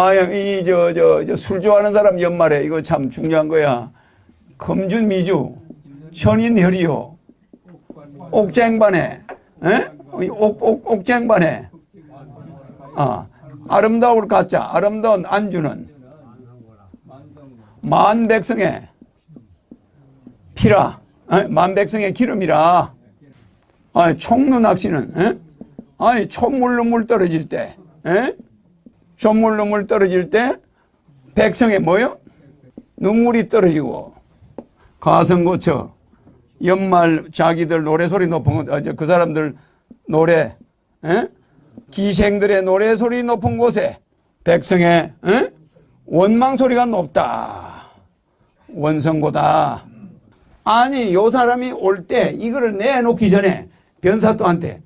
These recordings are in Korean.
아, 이, 저, 저, 저, 술 좋아하는 사람 연말에 이거 참 중요한 거야. 금준 미주, 천인 혈이요, 옥쟁반에, 에? 옥, 옥, 옥쟁반에, 아, 아름다울 가짜, 아름다운 안주는 만 백성의 피라, 에? 만 백성의 기름이라. 아, 총루 낚시는, 에? 아니, 촛물로 물 떨어질 때, 에? 촛물로 물 떨어질 때, 백성의 뭐요? 눈물이 떨어지고, 가성 고쳐, 연말 자기들 노래소리 높은 거, 어, 저그 사람들 노래, 에? 기생들의 노래소리 높은 곳에 백성의 에? 원망 소리가 높다. 원성고다. 아니 요 사람이 올 때 이거를 내놓기 전에 변사또한테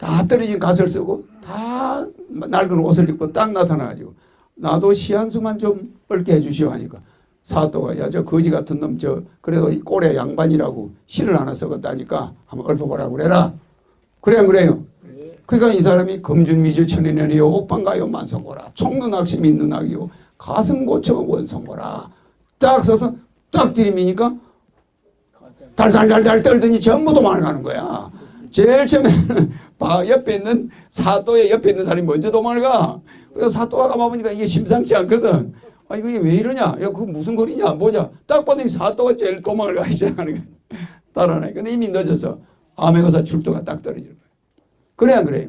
다 떨어진 갓을 쓰고 다 낡은 옷을 입고 딱 나타나가지고 나도 시 한 수만 좀 얽게 해주시오 하니까 사또가 야 저 거지 같은 놈 저 그래도 이 꼴의 양반이라고 시를 하나 써갔다니까 한번 읊어보라 그래라. 그래 안 그래요? 그러니까 이 사람이 금준미주 천인연이요 옥방가요 만성고라. 총눈악시 민눈악이요 가슴고쳐 원성고라. 딱 써서 딱 들이미니까 달달달달 떨더니 전부 도망가는 거야. 제일 처음에는 바 옆에 있는 사또의 옆에 있는 사람이 먼저 도망가. 그래서 사또가 가봐보니까 이게 심상치 않거든. 아, 이거 왜 이러냐? 야, 그거 무슨 거리냐? 뭐냐? 딱 보니 사또가 제일 도망을 가기 시작하는 거야. 따라내. 근데 이미 늦었어. 암행어사 출두가 딱 떨어지는 거야. 그래, 안 그래요?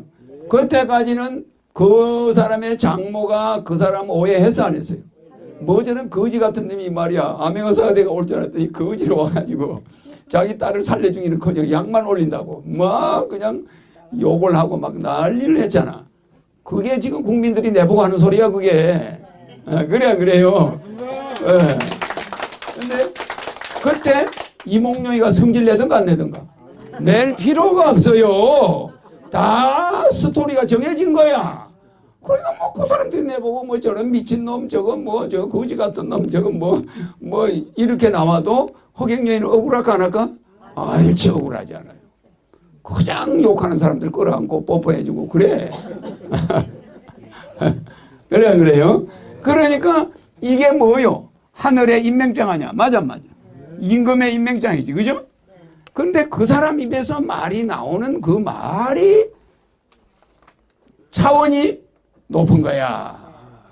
그때까지는 그 사람의 장모가 그 사람 오해해서 안 했어요. 뭐 저는 거지 같은 놈이 말이야. 암행어사가 내가 올 줄 알았더니 거지로 와가지고 자기 딸을 살려주기는 커녕 약만 올린다고 막 그냥 욕을 하고 막 난리를 했잖아. 그게 지금 국민들이 내보고 하는 소리야 그게. 어, 그래 안 그래요? 예. 근데 그때 이몽룡이가 성질 내든가 안 내든가 낼 필요가 없어요. 다 스토리가 정해진 거야. 그러니까 뭐그 사람들이 내보고 뭐 저런 미친놈 저거 뭐 저 거지 같은 놈 저거 뭐뭐 이렇게 나와도 허경영이는 억울할까 안 할까? 아 일체 억울하지 않아요. 가장 욕하는 사람들 끌어안고 뽀뽀해주고 그래. 그래 안 그래요? 그러니까 이게 뭐요? 하늘의 임명장 아니야? 맞아 안 맞아? 임금의 임명장이지 그죠? 근데 그 사람 입에서 말이 나오는 그 말이 차원이 높은 거야.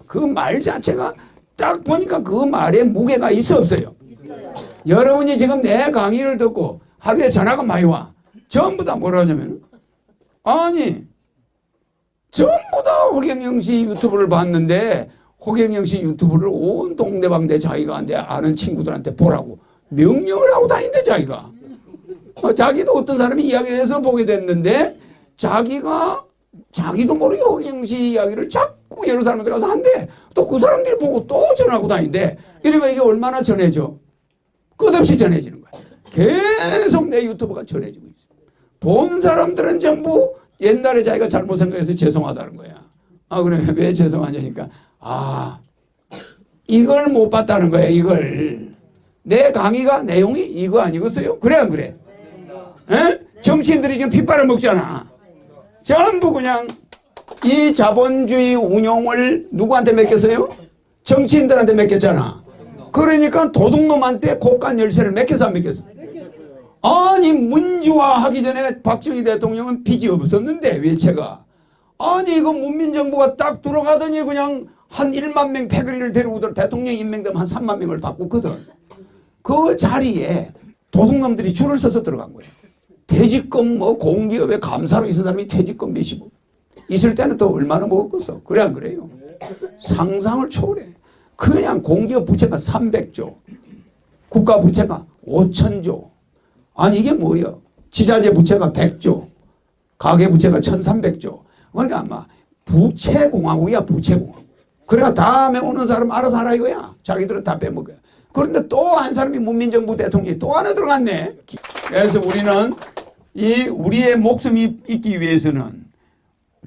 그 말 자체가 딱 보니까 그 말에 무게가 있어 없어요. 여러분이 지금 내 강의를 듣고 하루에 전화가 많이 와. 전부 다 뭐라 하냐면 아니 전부 다 호경영 씨 유튜브를 봤는데 호경영 씨 유튜브를 온 동네방네 자기가 내 아는 친구들한테 보라고 명령을 하고 다닌대 자기가. 어, 자기도 어떤 사람이 이야기를 해서 보게 됐는데 자기가 자기도 모르게 호경 씨 이야기를 자꾸 여러 사람들 가서 한대. 또 그 사람들이 보고 또 전하고 다닌대. 그러니까 이게 얼마나 전해져? 끝없이 전해지는 거야. 계속 내 유튜브가 전해지고. 본 사람들은 전부 옛날에 자기가 잘못 생각해서 죄송하다는 거야. 아, 그래. 왜 죄송하냐니까. 아, 이걸 못 봤다는 거야, 이걸. 내 강의가 내용이 이거 아니겠어요? 그래, 안 그래? 에? 정치인들이 지금 핏발을 먹잖아. 전부 그냥 이 자본주의 운용을 누구한테 맡겼어요? 정치인들한테 맡겼잖아. 그러니까 도둑놈한테 곡간 열쇠를 맡겨서 안 맡겼어. 아니 문주화 하기 전에 박정희 대통령은 빚이 없었는데 외채가. 아니 이거 문민정부가 딱 들어가더니 그냥 한 1만 명 패거리를 데리고 대통령 임명되면 한 3만 명을 바꾸거든. 그 자리에 도둑놈들이 줄을 서서 들어간 거예요. 퇴직금 뭐 공기업에 감사로 있은 사람이 퇴직금 몇십억. 있을 때는 또 얼마나 먹었겠어. 그래 안 그래요? 상상을 초월해. 그냥 공기업 부채가 300조. 국가 부채가 5천조. 아니 이게 뭐예요? 지자재 부채가 100조. 가계 부채가 1300조. 그러니까 아마 부채공화국이야 부채공화국. 그래가 다음에 오는 사람 알아서 하라 이거야. 자기들은 다 빼먹어요. 그런데 또 한 사람이 문민정부 대통령이 또 하나 들어갔네. 그래서 우리는 이 우리의 목숨이 있기 위해서는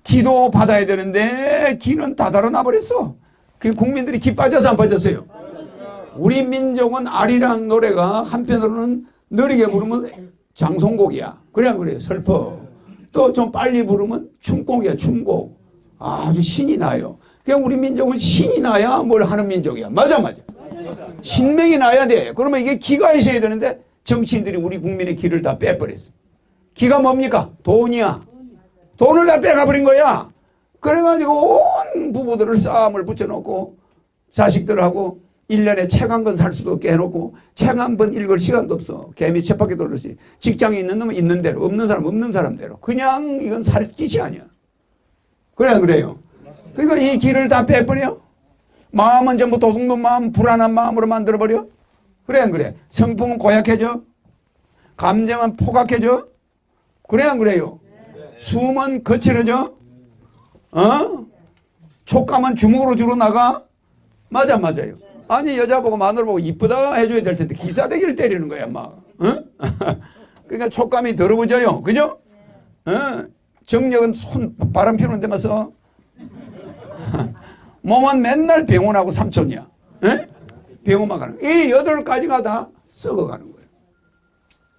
기도 받아야 되는데 기는 다 달아나 버렸어. 그 국민들이 기 빠져서 안 빠졌어요. 우리 민족은 아리랑 노래가 한편으로는 느리게 부르면 장송곡이야. 그래 안 그래요? 슬퍼. 또 좀 빨리 부르면 춤곡이야. 춤곡. 아주 신이 나요. 그냥 우리 민족은 신이 나야 뭘 하는 민족이야. 맞아, 맞아. 신명이 나야 돼. 그러면 이게 기가 있어야 되는데 정치인들이 우리 국민의 기를 다 빼버렸어. 기가 뭡니까? 돈이야. 돈을 다 빼가버린 거야. 그래가지고 온 부부들을 싸움을 붙여놓고 자식들하고 1년에 책 한 권 살 수도 없게 해놓고 책 한 번 읽을 시간도 없어. 개미 쳇바퀴 돌듯이. 직장에 있는 놈은 있는 대로, 없는 사람 없는 사람대로. 그냥 이건 살 짓이 아니야. 그래, 그래요. 그러니까 이 길을 다 빼버려. 마음은 전부 도둑놈 마음, 불안한 마음으로 만들어버려. 그래, 안 그래. 성품은 고약해져. 감정은 포각해져. 그래, 안 그래요. 숨은 거칠어져. 어? 촉감은 주먹으로 주로 나가. 맞아, 맞아요. 아니, 여자 보고 마누라 보고 이쁘다 해줘야 될 텐데 기사대기를 때리는 거야, 막. 어? 그러니까 촉감이 더러워져요. 그죠? 어? 정력은 손, 바람 피우는 데만 써. 몸은 맨날 병원하고 삼촌이야. 에? 병원만 가는. 이 여덟 가지가 다 썩어가는 거예요.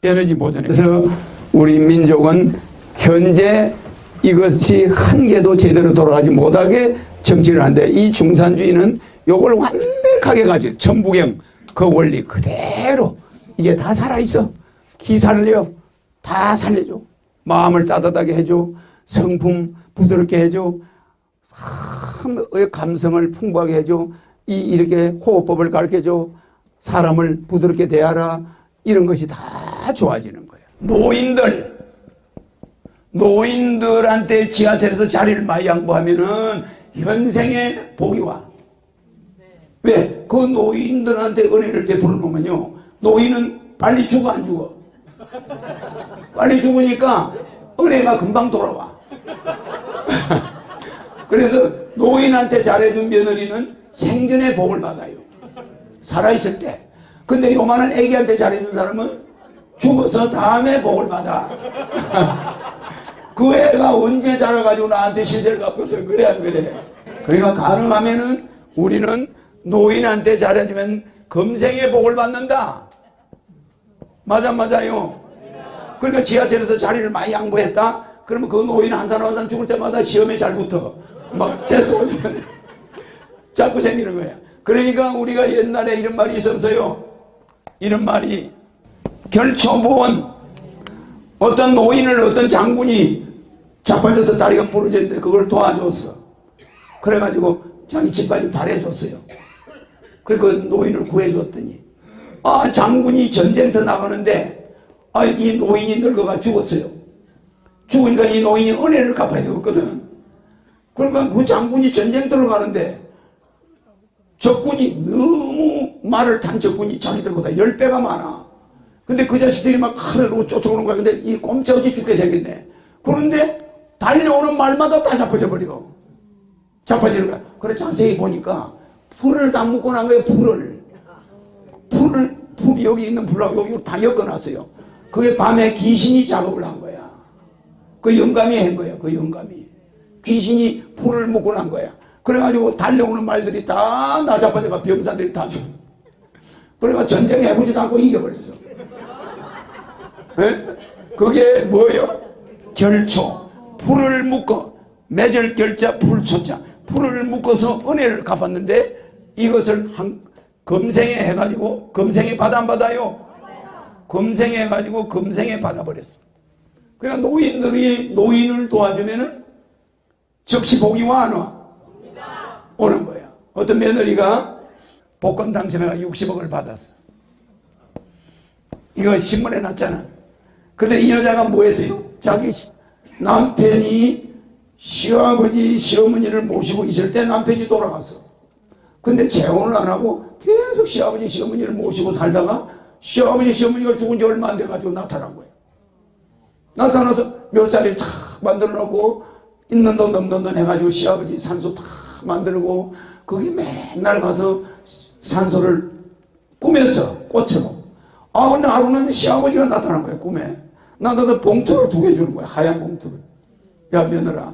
에너지 보존해서 우리 민족은 현재 이것이 한 개도 제대로 돌아가지 못하게 정치를 하는데 이 중산주의는 요걸 완벽하게 가지고 천부경 그 원리 그대로 이게 다 살아있어. 기살려. 다 살려줘. 마음을 따뜻하게 해줘. 성품 부드럽게 해줘. 참의 감성을 풍부하게 해줘. 이 이렇게 호흡법을 가르쳐줘. 사람을 부드럽게 대하라. 이런 것이 다 좋아지는 거예요. 노인들 노인들한테 지하철에서 자리를 많이 양보하면은 현생에 복이 와. 왜? 그 노인들한테 은혜를 베풀어 놓으면요. 노인은 빨리 죽어 안 죽어? 빨리 죽으니까 은혜가 금방 돌아와. 그래서 노인한테 잘해준 며느리는 생전에 복을 받아요. 살아있을 때. 근데 요만한 애기한테 잘해준 사람은 죽어서 다음에 복을 받아. 그 애가 언제 자라가지고 나한테 시세를 갚아서 그래 안 그래? 그러니까 가능하면은 우리는 노인한테 잘해주면 금생의 복을 받는다. 맞아 맞아요. 그러니까 지하철에서 자리를 많이 양보했다. 그러면 그 노인 한 사람 한 사람 죽을 때마다 시험에 잘 붙어. 막 재수 자꾸 생기는 거야. 그러니까 우리가 옛날에 이런 말이 있었어요. 이런 말이 결초보원 어떤 노인을 어떤 장군이 자빠져서 다리가 부러졌는데 그걸 도와줬어. 그래가지고 자기 집까지 발해줬어요. 그그 노인을 구해줬더니 아 장군이 전쟁터 나가는데 아 이 노인이 늙어가 죽었어요. 죽으니까 이 노인이 은혜를 갚아야 되거든. 그러니까 그 장군이 전쟁터로 가는데 적군이 너무 말을 탄 적군이 자기들보다 10배가 많아. 근데 그 자식들이 막 칼로 쫓아오는 거야. 근데 이 꼼짝없이 죽게 생겼네. 그런데 달려오는 말마다 다 잡아져 버려. 잡아지는 거야. 그래 자세히 보니까 불을 다 묶어놓은 거예요. 불을. 불을, 불 여기 있는 불하고 여기 다 엮어놨어요. 그게 밤에 귀신이 작업을 한 거야. 그 영감이 한 거야. 그 영감이. 귀신이 불을 난 거야. 그래가지고 달려오는 말들이 다 나자빠져가 병사들이 다 죽어. 그래가 전쟁 해보지도 않고 이겨버렸어. 에? 그게 뭐예요? 결초. 풀을 묶어. 매절 결자 풀초자. 풀을 묶어서 은혜를 갚았는데 이것을 한 금생에 해가지고 금생에 받아 안 받아요? 금생에 해가지고 금생에 받아버렸어. 그러니까 노인들이 노인을 도와주면은 즉시 복이 와, 안 와? 오는 거야. 어떤 며느리가 복권 당첨해가 60억을 받았어. 이거 신문에 났잖아. 근데 이 여자가 뭐 했어요? 자기 시- 남편이 시아버지, 시어머니를 모시고 있을 때 남편이 돌아갔어. 근데 재혼을 안 하고 계속 시아버지, 시어머니를 모시고 살다가 시아버지, 시어머니가 죽은 지 얼마 안 돼가지고 나타난 거예요. 나타나서 묘자리 탁 만들어 놓고 있는 돈 없는 돈 해가지고 시아버지 산소 탁 만들고 거기 맨날 가서 산소를 꾸몄어 꽃으로 아 근데 하루는 시아버지가 나타난 거야 꿈에. 나타나서 봉투를 두 개 주는 거야 하얀 봉투를. 야 며느라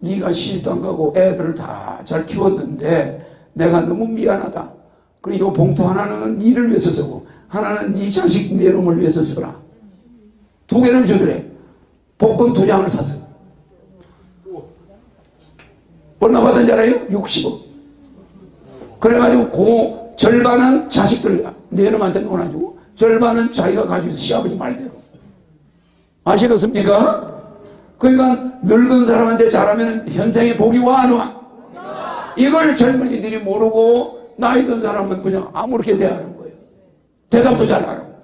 네가 시집도 안 가고 애들을 다 잘 키웠는데 내가 너무 미안하다 그리고 이 봉투 하나는 니를 위해서 쓰고 하나는 네 자식 네 놈을 위해서 쓰라 두 개를 주더래 복권 두 장을 샀어 얼마 받은지 알아요? 60억. 그래가지고 그 절반은 자식들 내놈한테 놀아주고 절반은 자기가 가지고 시아버지 말대로. 아시겠습니까? 그러니까 늙은 사람한테 잘하면 현생에 복이 와 안 와? 이걸 젊은이들이 모르고 나이 든 사람은 그냥 아무렇게 대하는 거예요. 대답도 잘 안 하고.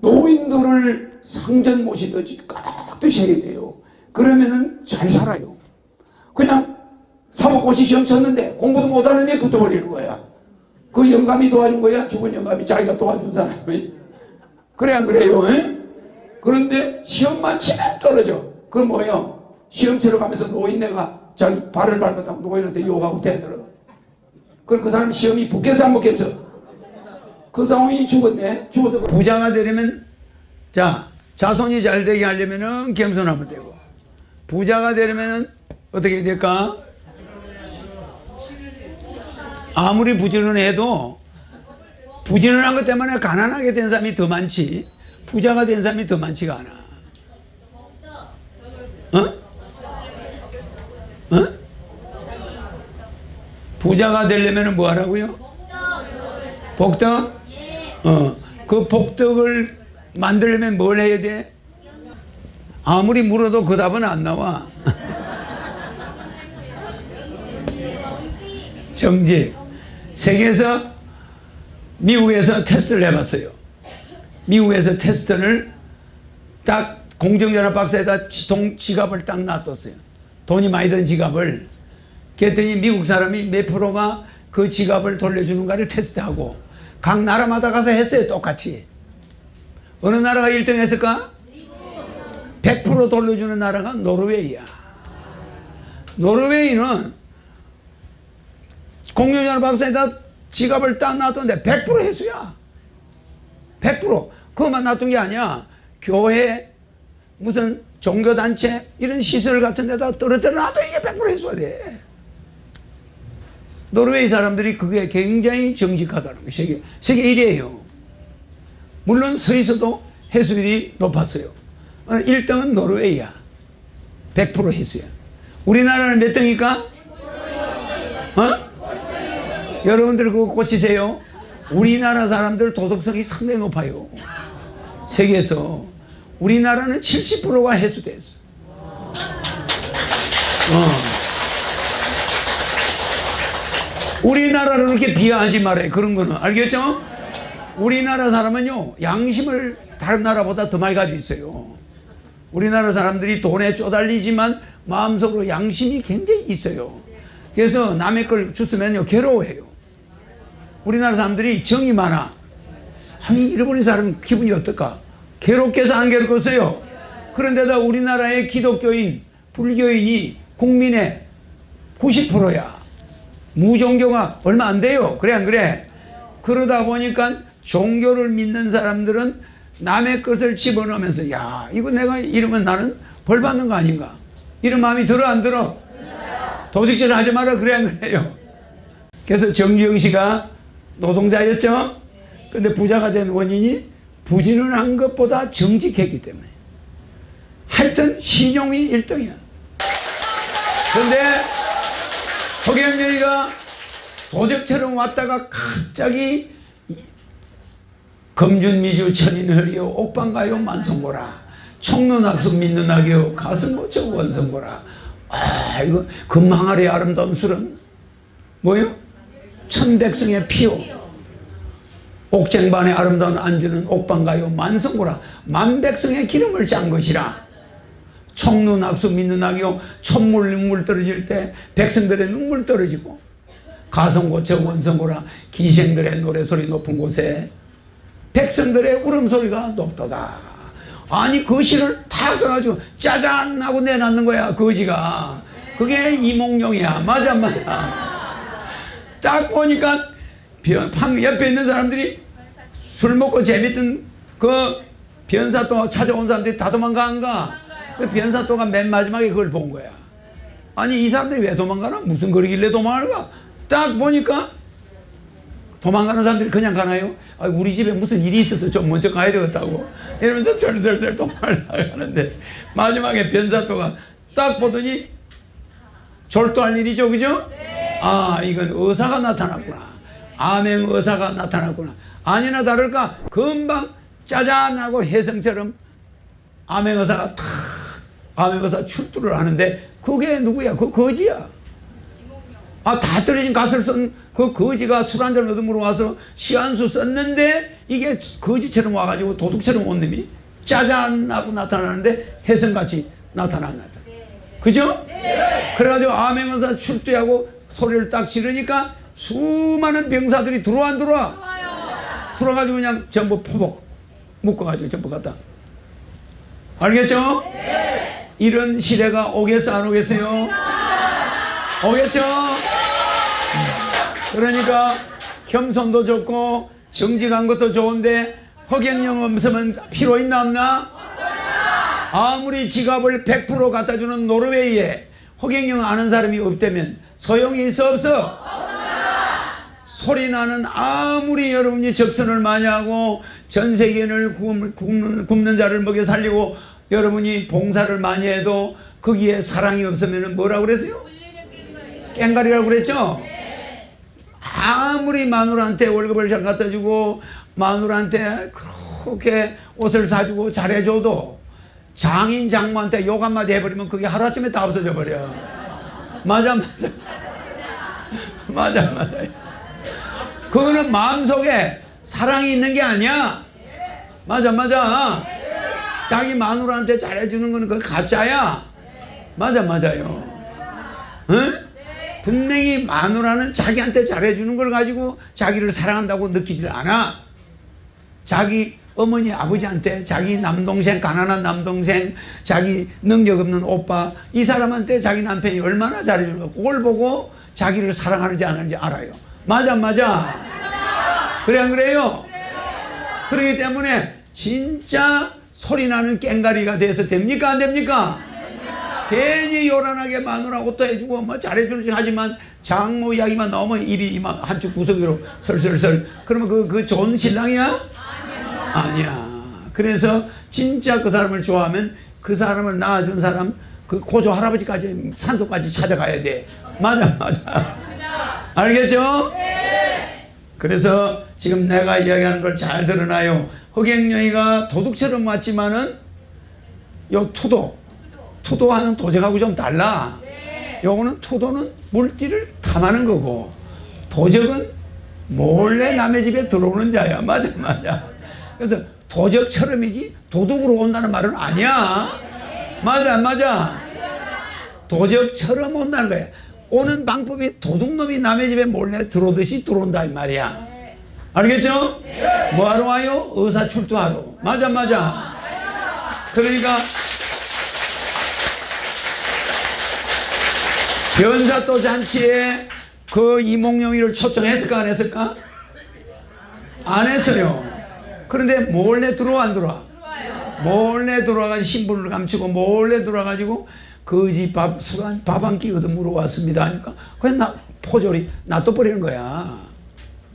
노인들을 상전 모시듯이 깍 드셔야 돼요. 그러면은 잘 살아요. 그냥 사법고시 시험 쳤는데 공부도 못하는 애 붙어버리는 거야. 그 영감이 도와준 거야? 죽은 영감이 자기가 도와준 사람이. 그래 안 그래요? 에? 그런데 시험만 치면 떨어져. 그건 뭐예요? 시험 치러 가면서 노인네가 자기 발을 밟았다고 노인한테 욕하고 대들어. 그럼 그 사람 시험이 붙겠어 안 붙겠어? 그 상황이 죽었네. 죽어서 그- 부자가 되려면 자 자손이 잘 되게 하려면은 겸손하면 되고 부자가 되려면은 어떻게 될까? 아무리 부지런해도 부지런한 것 때문에 가난하게 된 사람이 더 많지 부자가 된 사람이 더 많지가 않아. 어? 어? 부자가 되려면 뭐 하라고요? 복덕? 어, 그 복덕을 만들려면 뭘 해야 돼? 아무리 물어도 그 답은 안 나와. 정직. 세계에서 미국에서 테스트를 해봤어요. 미국에서 테스트를 딱 지- 동, 지갑을 딱 놔뒀어요. 돈이 많이 든 지갑을. 그랬더니 미국 사람이 몇 프로가 그 지갑을 돌려주는가를 테스트하고 각 나라마다 가서 했어요. 똑같이. 어느 나라가 1등 했을까? 100% 돌려주는 나라가 노르웨이야. 노르웨이는 공룡전화 박스에다 지갑을 딱 놔뒀는데 100% 회수야. 100%. 그것만 놔둔 게 아니야. 교회, 무슨 종교단체, 이런 시설 같은 데다 떨어뜨려 놔도 이게 100% 회수가 돼. 노르웨이 사람들이 그게 굉장히 정직하다는 거예요. 세계, 세계 1위에요. 물론 스위스도 회수율이 높았어요. 1등은 노르웨이야. 100% 회수야. 우리나라는 몇 등일까? 어? 여러분들 그거 고치세요. 우리나라 사람들 도덕성이 상당히 높아요. 세계에서. 우리나라는 70%가 해수됐어. 어. 우리나라를 그렇게 비하하지 말아요. 그런 거는. 알겠죠? 우리나라 사람은요, 양심을 다른 나라보다 더 많이 가지고 있어요. 우리나라 사람들이 돈에 쪼달리지만 마음속으로 양심이 굉장히 있어요. 그래서 남의 걸 주스면요, 괴로워해요. 우리나라 사람들이 정이 많아. 아니, 잃어버린 사람 기분이 어떨까? 괴롭게서 안 괴롭겠어요? 그런데다 우리나라의 기독교인, 불교인이 국민의 90%야. 무종교가 얼마 안 돼요. 그래, 안 그래? 그러다 보니까 종교를 믿는 사람들은 남의 것을 집어넣으면서, 야, 이거 내가 이러면 나는 벌 받는 거 아닌가? 이런 마음이 들어, 안 들어? 도둑질 하지 마라, 그래, 안 그래요? 그래서 정주영 씨가 노동자였죠? 근데 부자가 된 원인이 부지런한 것보다 정직했기 때문에. 하여튼 신용이 1등이야. 근데 허경영이가 도적처럼 왔다가 갑자기 이- 검준미주 천인허리요 옥방가요 만성고라 청론학습 믿는학요 가슴모처 원성고라 아 이거 금항아리 아름다운 술은 뭐요? 천백성의 피요 옥쟁반의 아름다운 안주는 옥방가요. 만성고라. 만백성의 기름을 짠 것이라. 청눈 악수 믿는 악이요. 천물 눈물 떨어질 때 백성들의 눈물 떨어지고 가성고처 원성고라 기생들의 노래소리 높은 곳에 백성들의 울음소리가 높도다. 아니 그 시를 다 써가지고 짜잔 하고 내놨는 거야 거지가. 그게 이몽룡이야. 맞아 맞아. 딱 보니까 변- 방 옆에 있는 사람들이 술 먹고 재밌던 그 변사또 찾아온 사람들이 다 도망가는가? 그 변사또가 맨 마지막에 그걸 본 거야. 아니 이 사람들이 왜 도망가나? 무슨 거리길래 도망가는가? 딱 보니까 도망가는 사람들이 그냥 가나요? 아, 우리 집에 무슨 일이 있어서 좀 먼저 가야 되겠다고 이러면서 슬슬슬 도망을 나가는데 마지막에 변사또가 딱 보더니 졸도할 일이죠, 그죠? 아, 이건 의사가 나타났구나. 암행 의사가 나타났구나. 아니나 다를까 금방 짜잔하고 혜성처럼 암행 의사가 탁 암행 의사 출두를 하는데 그게 누구야? 그 거지야. 아, 다 떨어진 갓을 쓴 그 거지가 술 한 잔 얻음으로 와서 시한수 썼는데 이게 거지처럼 와가지고 도둑처럼 온 놈이 짜잔 하고 나타나는데 혜성같이 나타났다. 그죠? 그래가지고 암행원사 출두하고 소리를 딱 지르니까 수많은 병사들이 들어와 안 들어와? 들어와가지고 그냥 전부 포복 묶어가지고 전부 갖다. 알겠죠? 이런 시대가 오겠어 안 오겠어요? 오겠죠? 그러니까 겸손도 좋고 정직한 것도 좋은데 허경영 없으면 필요 있나 없나? 아무리 지갑을 100% 갖다 주는 노르웨이에 허경영 아는 사람이 없다면 소용이 있어 없어? 소리 나는 아무리 여러분이 적선을 많이 하고 전 세계인을 굶는, 굶는, 자를 먹여 살리고 여러분이 봉사를 많이 해도 거기에 사랑이 없으면 뭐라고 그랬어요? 깽가리라고 그랬죠? 아무리 마누라한테 월급을 잘 갖다 주고 마누라한테 그렇게 옷을 사주고 잘해줘도 장인 장모한테 욕 한마디 해버리면 그게 하루아침에 다 없어져 버려. 맞아 맞아. 맞아 맞아요. 그거는 마음속에 사랑이 있는 게 아니야. 맞아 맞아. 자기 마누라한테 잘해주는 거는 그 가짜야. 맞아 맞아요. 응? 분명히 마누라는 자기한테 잘해주는 걸 가지고 자기를 사랑한다고 느끼질 않아. 자기 어머니 아버지한테 자기 남동생 가난한 남동생 자기 능력 없는 오빠 이 사람한테 자기 남편이 얼마나 잘해주는가 그걸 보고 자기를 사랑하는지 안 하는지 알아요 맞아 맞아 그래 안 그래요 그렇기 때문에 진짜 소리 나는 깽가리가 돼서 됩니까 안 됩니까 괜히 요란하게 마누라 옷도 해주고 뭐 잘해주지 하지만 장모 이야기만 나오면 입이 이만 한쪽 구석으로 설설설 그러면 그, 그 좋은 신랑이야? 아니야. 그래서 진짜 그 사람을 좋아하면 그 사람을 낳아준 사람 그 고조 할아버지까지 산소까지 찾아가야 돼. 맞아, 맞아. 알겠죠? 그래서 지금 내가 이야기하는 걸 잘 들어놔요. 흑행령이가 도둑처럼 왔지만은 요 투도, 투도와는 도적하고 좀 달라. 요거는 투도는 물질을 탐하는 거고 도적은 몰래 남의 집에 들어오는 자야. 맞아, 맞아. 그래서 도적처럼이지 도둑으로 온다는 말은 아니야. 맞아, 맞아. 도적처럼 온다는 거야. 오는 방법이 도둑놈이 남의 집에 몰래 들어오듯이 들어온다 이 말이야. 알겠죠? 뭐하러 와요? 의사 출두하러. 맞아, 맞아. 그러니까 변사또 잔치에 그 이몽룡이를 초청했을까 안 했을까? 안 했어요. 그런데 몰래 들어와 안 들어와? 몰래 들어와가지고 신분을 감추고 몰래 들어와가지고 거지 밥 밥 한 끼 얻어 물어왔습니다 하니까 그냥 나 포졸이 놔둬버리는 거야.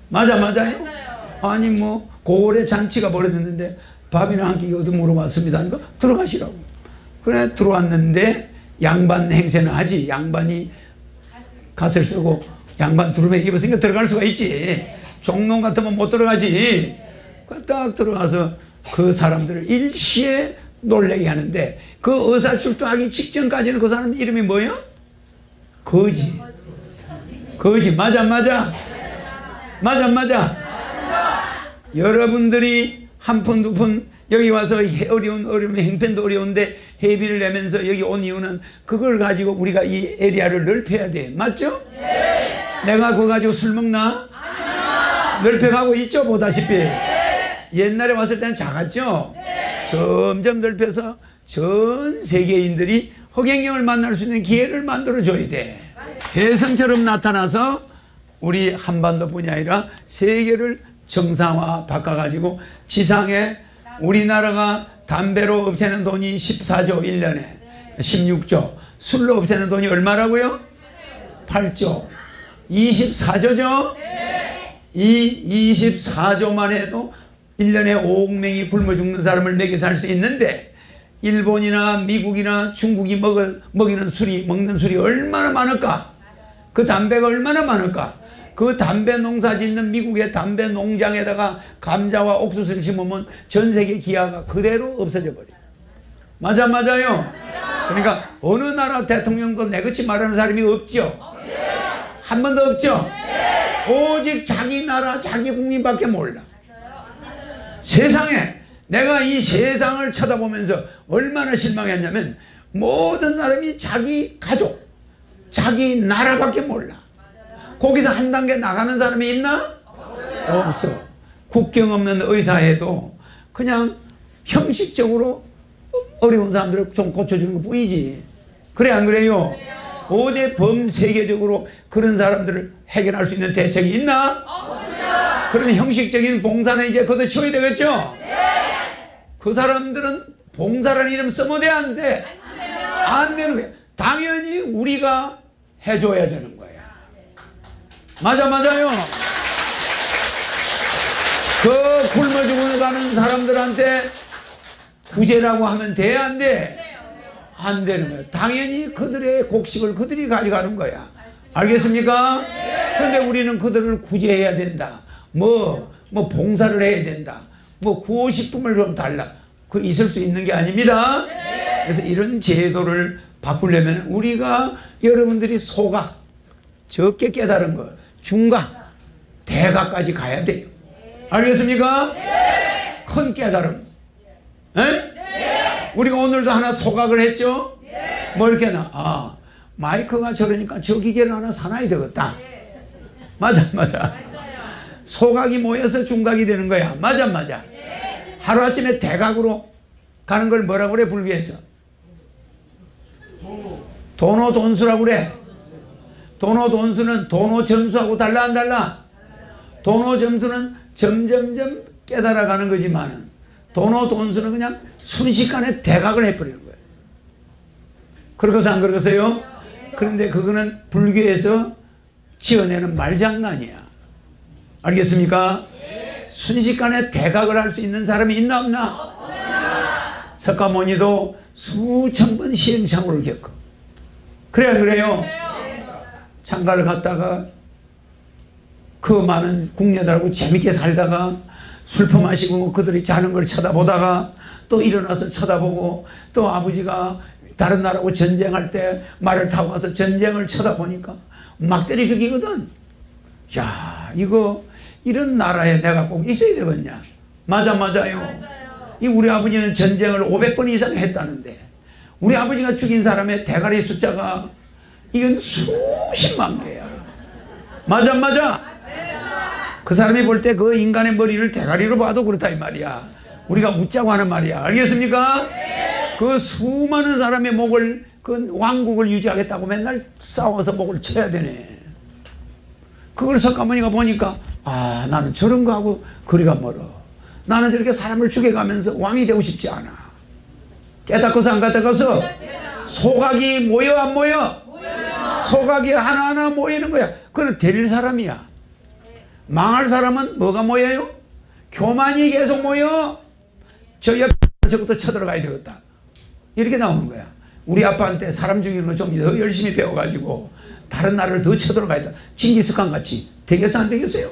맞아 맞아요? 아니 뭐 고래 잔치가 벌어졌는데 밥이나 한 끼 얻어 물어왔습니다 하니까 들어가시라고. 그래 들어왔는데 양반 행세는 하지 양반이 갓을 쓰고 양반 두루매 입었으니까 들어갈 수가 있지. 종농 같으면 못 들어가지. 그딱 들어가서 그 사람들을 일시에 놀래게 하는데 그 의사 출두하기 직전까지는 그 사람 이름이 뭐예요? 거지. 거지. 맞아, 맞아. 맞아, 맞아. 여러분들이 한 푼, 두 푼, 여기 와서 어려운, 어려운, 행편도 어려운데 회비를 내면서 여기 온 이유는 그걸 가지고 우리가 이 에리아를 넓혀야 돼. 맞죠? 내가 그거 가지고 술 먹나? 넓혀가고 있죠, 보다시피. 옛날에 왔을 때는 작았죠? 점점 넓혀서 전 세계인들이 허경영을 만날 수 있는 기회를 만들어 줘야 돼. 혜성처럼 나타나서 우리 한반도뿐이 아니라 세계를 정상화 바꿔가지고 지상에 우리나라가 담배로 없애는 돈이 14조 1년에 16조 술로 없애는 돈이 얼마라고요? 8조 24조죠? 이 24조만 해도 1년에 5억 명이 굶어 죽는 사람을 먹여 살 수 있는데 일본이나 미국이나 중국이 먹어, 먹이는 술이 먹는 술이 얼마나 많을까? 그 담배가 얼마나 많을까? 그 담배 농사 짓는 미국의 담배 농장에다가 감자와 옥수수를 심으면 전 세계 기아가 그대로 없어져 버려. 맞아 맞아요. 그러니까 어느 나라 대통령도 내같이 말하는 사람이 없죠. 한 번도 없죠. 오직 자기 나라 자기 국민밖에 몰라. 세상에 내가 이 세상을 쳐다보면서 얼마나 실망했냐면 모든 사람이 자기 가족, 자기 나라밖에 몰라. 거기서 한 단계 나가는 사람이 있나? 없어. 국경 없는 의사에도 그냥 형식적으로 어려운 사람들을 좀 고쳐주는 것 뿐이지. 그래, 안 그래요? 어디 범세계적으로 그런 사람들을 해결할 수 있는 대책이 있나? 그런 형식적인 봉사는 이제 걷어치워야 되겠죠? 그 사람들은 봉사라는 이름 쓰면 돼, 안 돼? 안 되는 거야. 당연히 우리가 해줘야 되는 거야. 맞아, 맞아요. 그 굶어 죽어가는 사람들한테 구제라고 하면 돼, 안 돼? 안 되는 거야. 당연히 그들의 곡식을 그들이 가져가는 거야. 알겠습니까? 그런데 우리는 그들을 구제해야 된다. 뭐, 뭐 봉사를 해야 된다. 뭐 구호식품을 좀 달라. 그 있을 수 있는 게 아닙니다. 그래서 이런 제도를 바꾸려면 우리가 여러분들이 소각, 적게 깨달은 거, 중각, 대각까지 가야 돼요. 알겠습니까? 큰 깨달음. 에? 우리가 오늘도 하나 소각을 했죠? 뭐 이렇게 나, 아, 마이크가 저러니까 저 기계를 하나 사놔야 되겠다. 맞아, 맞아. 소각이 모여서 중각이 되는 거야. 맞아, 맞아. 하루아침에 대각으로 가는 걸 뭐라고 그래, 불교에서? 도노 돈수라고 그래. 도노 돈수는 도노 점수하고 달라, 안 달라? 도노 점수는 점점점 깨달아가는 거지만은 도노 돈수는 그냥 순식간에 대각을 해버리는 거예요. 그렇겠어, 안 그렇겠어요? 그런데 그거는 불교에서 지어내는 말장난이야. 알겠습니까? 순식간에 대각을 할 수 있는 사람이 있나 없나? 석가모니도 수천 번 시행착오를 겪어. 그래 안 그래요? 장가를 갔다가 그 많은 궁녀들하고 재밌게 살다가 술퍼 마시고 그들이 자는 걸 쳐다보다가 또 일어나서 쳐다보고 또 아버지가 다른 나라하고 전쟁할 때 말을 타고 와서 전쟁을 쳐다보니까 막 때려 죽이거든. 야, 이거 이런 나라에 내가 꼭 있어야 되겠냐? 맞아, 맞아요. 이 우리 아버지는 전쟁을 500번 이상 했다는데 우리 아버지가 죽인 사람의 대가리 숫자가 이건 수십만 개야. 맞아, 맞아. 그 사람이 볼 때 그 인간의 머리를 대가리로 봐도 그렇다 이 말이야. 우리가 묻자고 하는 말이야. 알겠습니까? 그 수많은 사람의 목을 그 왕국을 유지하겠다고 맨날 싸워서 목을 쳐야 되네. 그걸 석가모니가 보니까 아 나는 저런 거하고 거리가 멀어. 나는 저렇게 사람을 죽여가면서 왕이 되고 싶지 않아. 깨닫고서 안 깨닫고서 소각이 모여 안 모여? 소각이 하나하나 모이는 거야. 그건 데릴 사람이야. 망할 사람은 뭐가 모여요? 교만이 계속 모여. 저 옆에 저것도 쳐들어가야 되겠다. 이렇게 나오는 거야. 우리 아빠한테 사람 죽이는 거 좀 더 열심히 배워가지고 다른 나라를 더 쳐들어가야 돼. 징기스칸 같이 되겠어 안 되겠어요?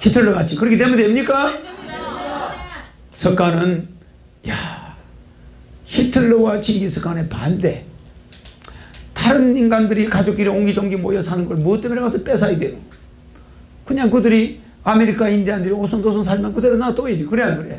히틀러 같이 그렇게 되면 됩니까? 석가는 야 히틀러와 징기스칸의 반대. 다른 인간들이 가족끼리 옹기종기 모여 사는 걸뭐 때문에 가서 뺏어야 돼요? 그냥 그들이 아메리카 인디안들이 오손도손 살면 그대로 놔둬야지. 그래 안 그래?